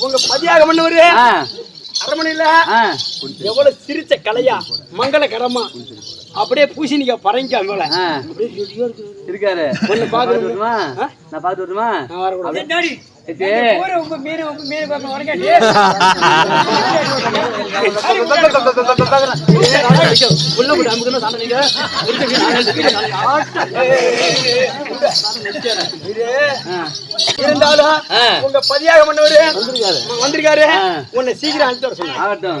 உங்க பதியாக மன்னவரு ஆ. எவ்வளவு சிரிச்ச கலையா மங்களகரமா அப்படியே பூசணிக்கா பரங்கிக்கா மேல ஆ, அப்படியே. இருக்காரு. வரட்டுமா? ஆ? நான் பார்த்து வரட்டுமா? இருந்தாலும். உங்க பதியாக மன்னவரு வந்திருக்காரு. உன்னை சீக்கிரம் வர ஆகட்டும்.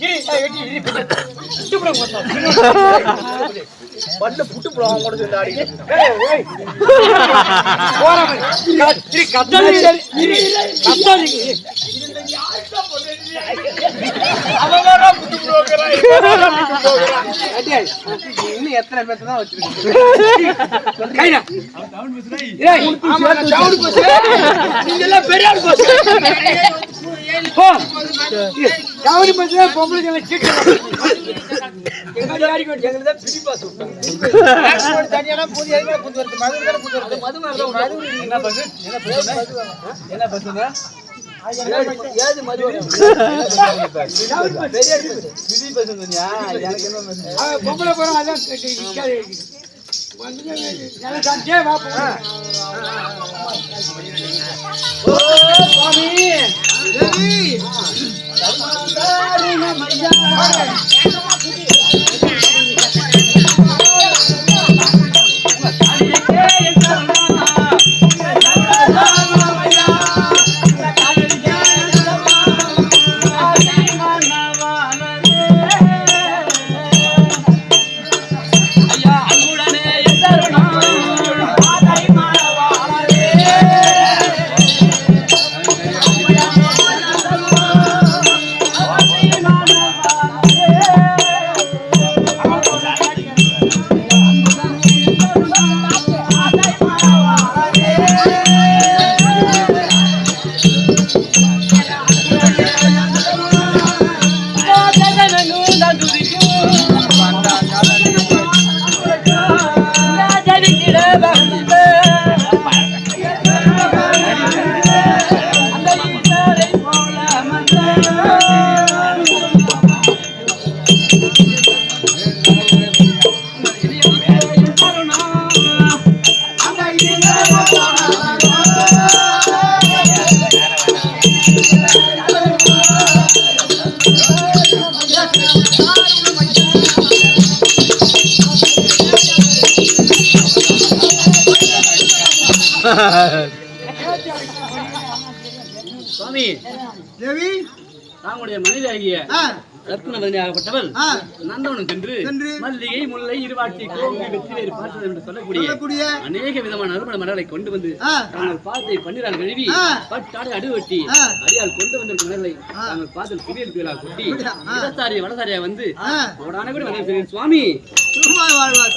இரு, ஏய், வெட்டி, இரு, புட்டு கூட சொல்லி ஆடி போற மாதிரி. இன்னும் எத்தனை பேர்த்த தான் வச்சிருக்கீங்க? பெரிய கவுனி பஸ்ல என்ன பஸ்? ஏது மது பெரிய பிடி பஸ் எனக்கு என்ன பொம்பளை போறோம் அதான் கேட்டு சுவாமி தேவி தாங்களுடைய மனைவியாகிய ரத்னவதனியாகப்பட்டவள் ஆ. நந்தவனம் சென்று மல்லிகை முல்லை இருவாட்சி கோங்கை வெற்றிவேறு பார்த்தது என்று சொல்லக்கூடிய அநேக விதமான நறுமண மலர்களை கொண்டு வந்து. தாங்கள் பாத்தை பன்னிரால் கழுவி. பட்டாடை அடுவட்டி. அடியால் கொண்டு வந்திருக்கும் மலர்களை தாங்கள் பாத்தில் குவியல் புயலா கொட்டி. இடசாரி வடசாரியா வந்து ஆ. கோடான கூட வந்து சுவாமி வாழ்வார்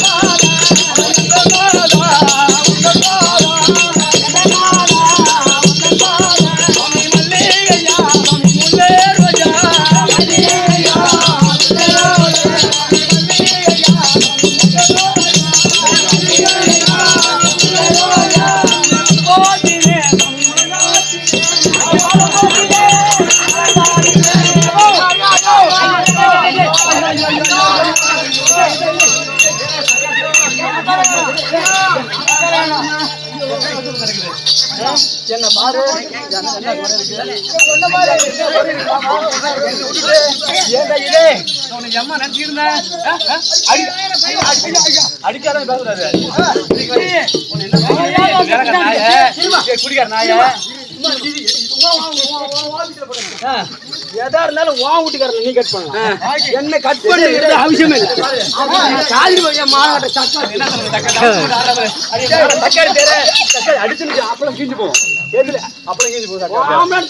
என்ன பாரு ஏண்டா இதே உனக்கு அம்மா நினைச்சிருந்தேன் அடிக்காதான் பேசுறாரு குடிக்கார நாய. எதா இருந்தாலும் வா வீட்டுக்காரன் நீ கட் பண்ணலாம். என்ன கட் பண்ணுறது அவசியமே இல்லை. காதிரி பையன் மாநாட்ட தக்காளி தேரு? தக்காளி அடிச்சுன்னு அப்பளம் கீஞ்சு போகும். எதுல? அப்பளம் கீஞ்சு. மாமனார்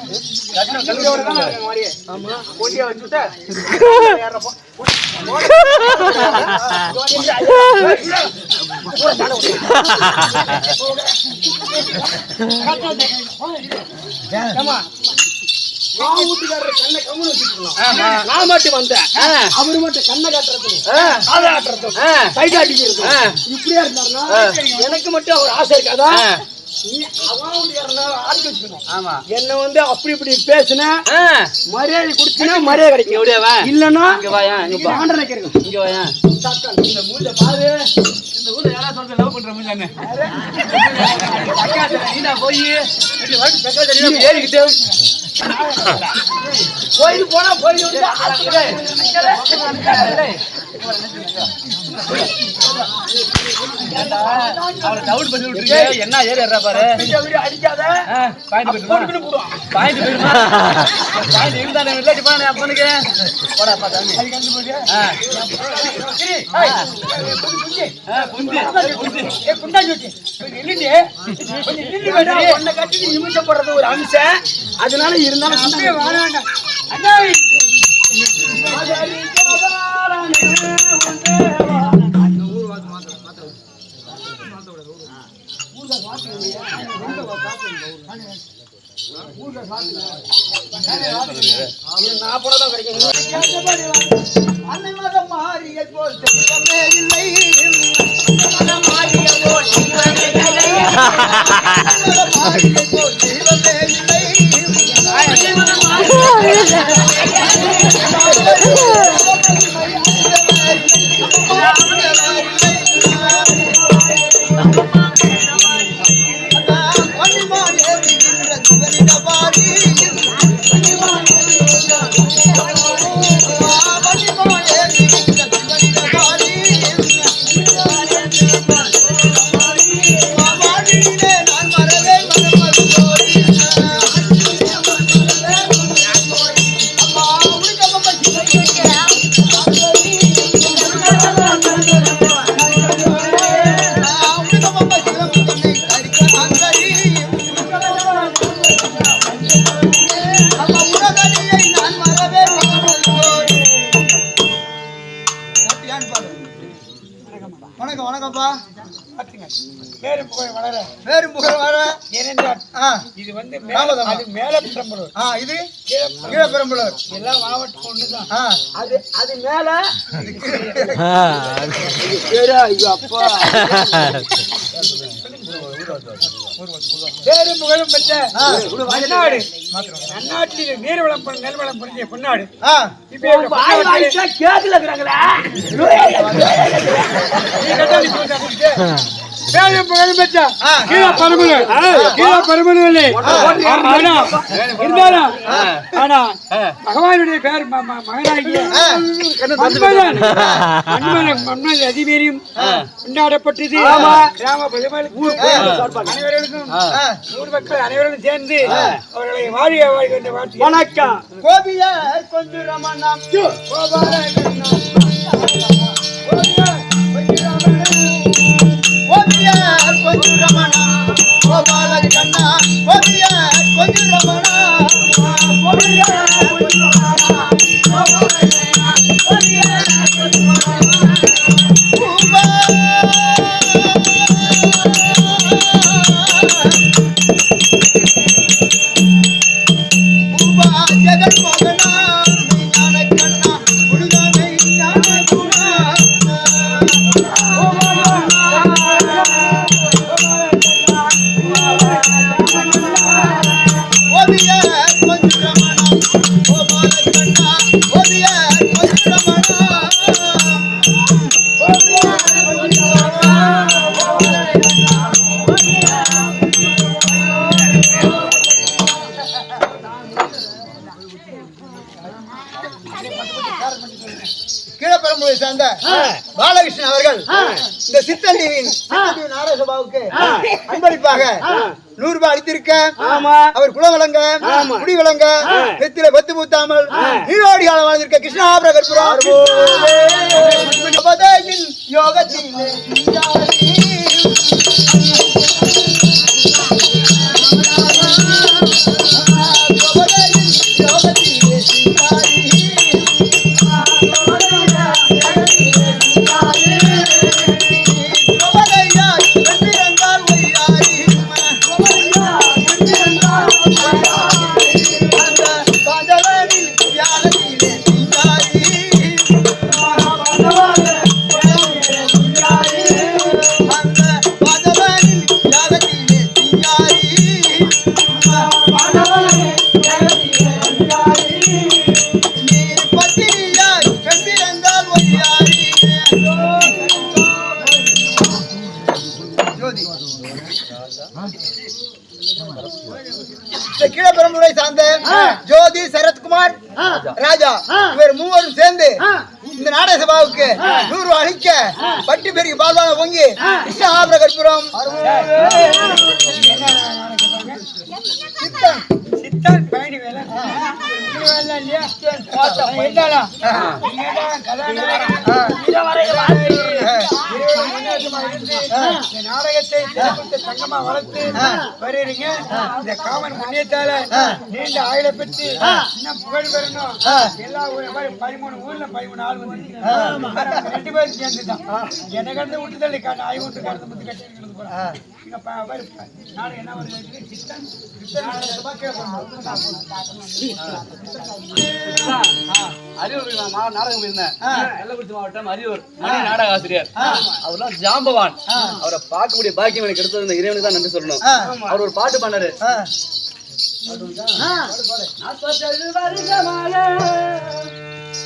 வீட்டுக்காரர் கண்ணை கம்முன்னு வச்சுக்கணும். நான் மட்டும் வந்தேன். அவரு மட்டும் கண்ணை காட்டுறதுக்கு ஆ. காதை காட்டுறதுக்கு ஆ. கைட்டு அடிக்கிறது ஆ. இப்படியா இருந்தாருன்னா எனக்கு மட்டும் அவர் ஆசை இருக்காதா என்ன வந்து அப்படி இப்படி பேசுன. மரியாதை கொடுத்தீங்கன்னா மரியாதை கிடைக்கும். எப்படியா வா? இல்லன்னா இங்க வாயா, இங்க. ஆண்டரை கிடைக்கும் இங்க வாயா. இந்த மூஞ்ச பாரு. இந்த ஊர்ல யாராவது சொல்றது love பண்ற மூஞ்சி அண்ணே. தக்காளி நீனா போயி, ஏறிக்கிட்டு. கோயில் போனா கோயில் doubt பண்ணி விட்டுருக்க? என்ன ஏறி ஏறுறா பாரு? அடிக்காத. பாயிண்ட் போயிடுமா? பாயிண்ட் போயிடுமா? பாயிண்ட் இருந்தானே இல்லாட்டி அதனால இருந்தாலும் அப்படியே வாழ வேண்டாம் நான் போல கிடைக்கும் அன்னை மதம் மாறிய போல் தெய்வமே இல்லை. வந்து. அது மேல பெரம்பலூர். ஆ இது கீழப்பெரம்பலூர் எல்லாம் மாவட்டம் ஒண்ணுதான் ஆ. அது அது மேல அப்பா. பேரு புகழும் பெற்ற மன்னாடு நன்னாட்டில் நீர் வளம் பொன்னாடு. இருக்கிறாங்களா? பேரு புகழும் பெற்ற. கீழ பரமலூர் கீழ பரமலூர்ல ஆனா இருந்தாலும் ஆனா பகவானுடைய பேர் ம- ம- மகனாகிய மன்மதன். மன்மதன் மன்மதன் அதிமீறியும் கொண்டாடப்பட்டது. கிராம பெருமாள் ஊர் அனைவர்களுக்கும் ஆ. ஊர் மக்கள் அனைவரும் சேர்ந்து அவர்களை வாழிய வாழ்க என்று வாழ்த்து வணக்கம். கோபியார் கொஞ்சம் ரமணம். பாலகிருஷ்ணன் அவர்கள் இந்த சித்தண்டிவின் சித்தண்டிவி நாடக சபாவுக்கு அன்பளிப்பாக நூறு ரூபாய் அளித்திருக்க. அவர் குல வழங்க குடி வழங்க நெத்தில பத்து பூத்தாமல் நீரோடி காலம் வாழ்ந்திருக்க கிருஷ்ணாபுர கற்பூரம் பதையின் யோகத்திலே யோகத்திலே கீழப்பெரும்புரை சார்ந்த ஜோதி சரத்குமார் ராஜா இவர் மூவரும் சேர்ந்து இந்த நாடக சபாவுக்கு நூறு அளிக்க பட்டி பெருகி பால்வான பொங்கி கிருஷ்ண ஆபர கற்பூரம் சித்தன். சித்தன். பயணி வேலை நாடகத்தை சங்கமா வளர்த்து வருறீங்க இந்த காமன் முன்னேற்றால நீண்ட ஆயுள பெற்று இன்னும் புகழ் பெறணும் எல்லா ஊர்ல பதிமூணு ஊர்ல பதிமூணு ஆள் வந்து ரெண்டு பேரும் சேர்ந்துதான் என்னை எனக்கு கடந்து விட்டு தள்ளி காட்டு ஆய்வு விட்டு கடந்து முத்து கட்டி நாடகம் என்ன வருது? சித்தன் அரியலூர் நான் நாடகம் இருந்தேன் கள்ளக்குறிச்சி மாவட்டம் அரியூர் நாடக ஆசிரியர் அவர்லாம் ஜாம்பவான் அவரை பார்க்கக்கூடிய பாக்கியம் எனக்கு இந்த இறைவனுக்கு தான் நன்றி சொல்லணும். அவர் ஒரு பாட்டு பண்ணாரு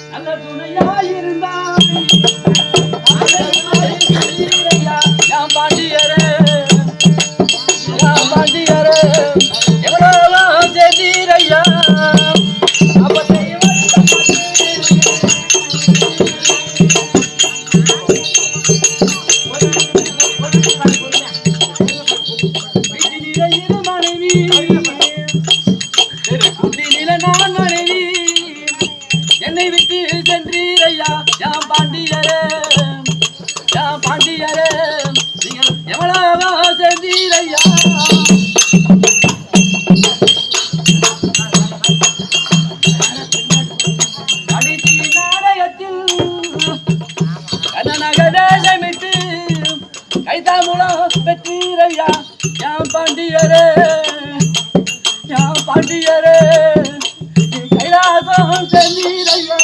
நல்ல துணையாயிருந்தான் என் பாண்டியரே எவ்வளோ பாண்டியரே யாம் பாண்டியரே கைலாசம் சென்றீரையா?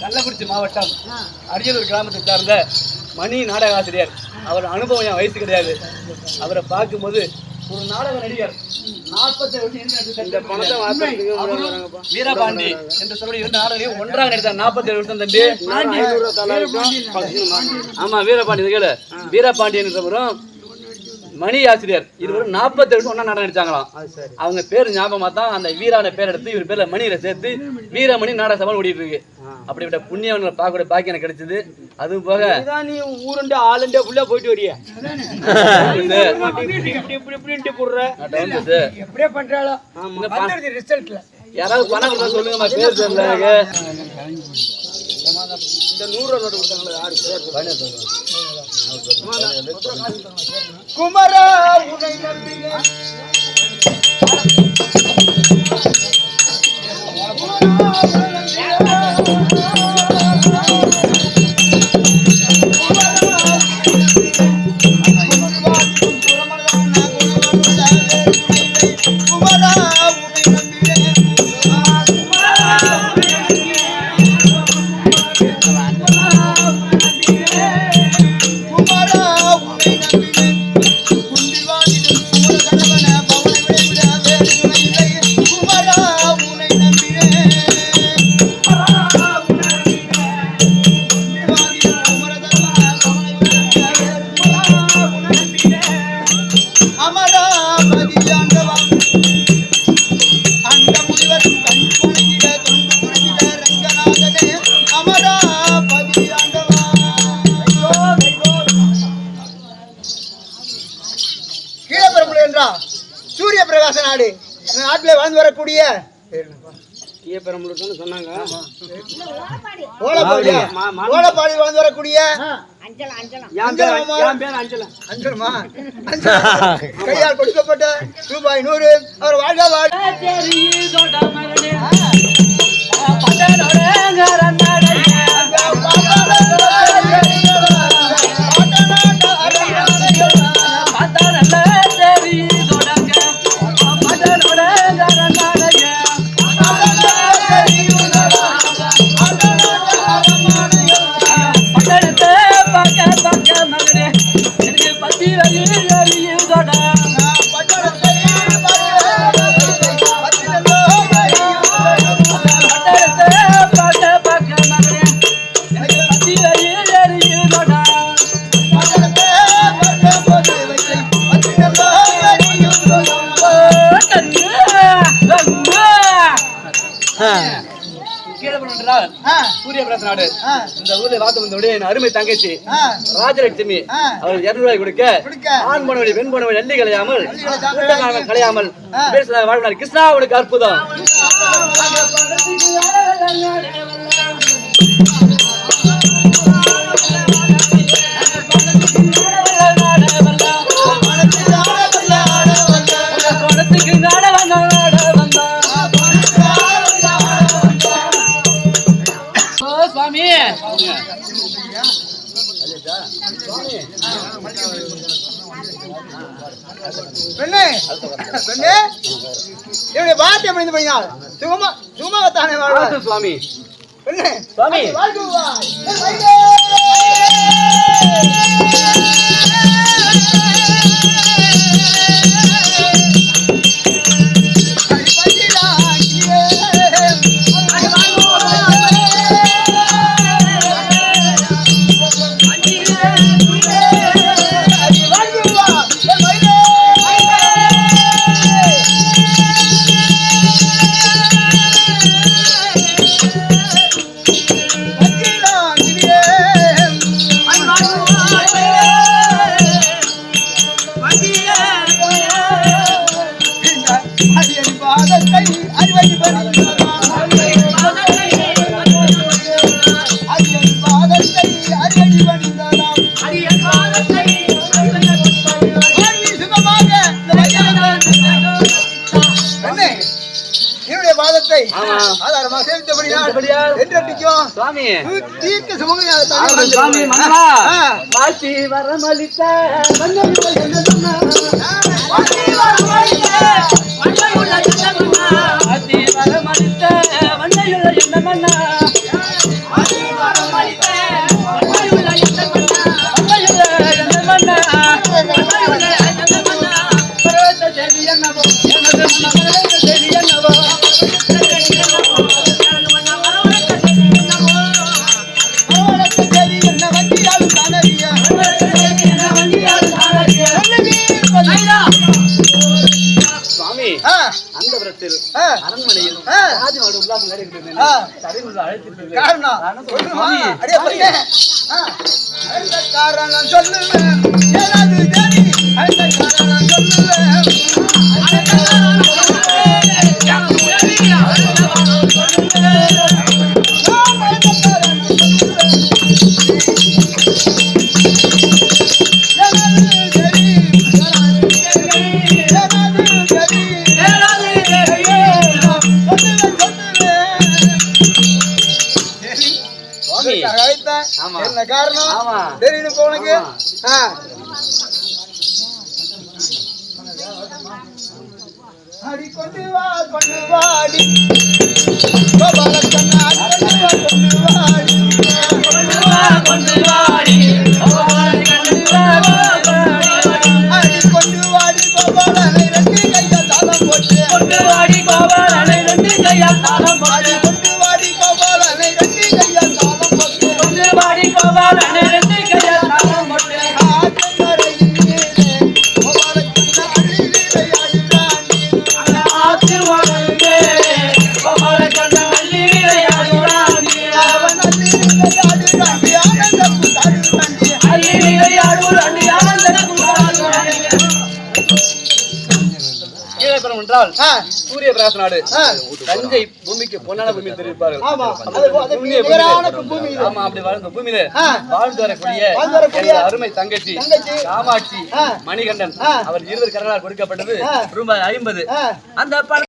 கள்ளக்குறிச்சி மாவட்டம் அரியலூர் கிராமத்தை சார்ந்த மணி நாடக ஆசிரியர் அவர் அனுபவம் என் வயசு கிடையாது. அவரை பார்க்கும்போது ஒரு நாடக நடிகர் வீரபாண்டி என்று சொல்லி இரண்டு ஒன்றாக நடித்தார் நாற்பத்தி ஏழு வருஷம் தம்பி. ஆமா வீரபாண்டி கேளு. வீரபாண்டி என்றவரும் மணி ஆசிரியர். இருவரும் நாற்பத்தி வருஷம் ஒன்றா நாடகம் நடிச்சாங்களாம். அவங்க பேர் ஞாபகமா தான் அந்த வீரான பேர் எடுத்து இவர் பேர்ல மணியில சேர்த்து வீரமணி நாடக சபை ஓடிட்டு இருக்கு. அப்படிப்பட்ட புண்ணியவங்களை பார்க்கக்கூடிய பாக்கியம் எனக்கு கிடைச்சது. அதுவும் போக நீ ஊருண்டு ஆளுண்டே ஃபுல்லா போயிட்டு வரிய. எப்படியே பண்றாளோ? ரிசல்ட்ல யாராவது பணம் கொடுத்தா சொல்லுங்கம்மா பேர் தெரியல இந்த நூறு ரூபா நோட்டு கொடுத்தாங்களே யாரு குமரா குமரா, உனை நாடு. இந்த நாட்டில் வாழ்ந்து வரக்கூடிய சொன்னாங்க. ஓலப்பாடி. வாழ்ந்து வரக்கூடிய கையால் கொடுக்கப்பட்ட ரூபாய் நூறு. அவர் வாழ்க வாழ் பிரகாச நாடு. இந்த ஊர்ல வாத்து வந்தவுடைய என் அருமை தங்கச்சி ராஜலட்சுமி அவர் இருநூறு ரூபாய் கொடுக்க. ஆண் போனவழி பெண் போனவழி எள்ளி கலையாமல் கலையாமல் வாழ்நாள். கிருஷ்ணாவுக்கு அற்புதம். பெண்ணே பெண்ணே. என்னுடைய பாத்தியம் முடிந்து போயினால் சுகமா சுகமாகத்தானே வாழ்வார் சுவாமி. பெண்ணே சுவாமி. வாழ்க தீர்க்க வரமளித்த மன்னர்கள் என்ன காரணம். சொல்லுவேன். சொன்ன காரணம்? தெரியும் உனக்கு? அடிக்கொண்டு வா கொண்டு வாடி கொண்டு வாடி கொண்டு வா கொண்டு வாடி கொண்டு வாடி கோபாலனை ரெண்டு கையால் தாளம் போட்டு. சூரிய பிராச நாடு தஞ்சை பூமிக்கு பொன்னான பூமி தெரிவிப்பார்கள். ஆமா. அப்படி வாழ்ந்த பூமியில வாழ்ந்து வரக்கூடிய அருமை தங்கச்சி காமாட்சி மணிகண்டன். அவர் இருவர் கரலால் கொடுக்கப்பட்டது. ரூபாய் ஐம்பது. அந்த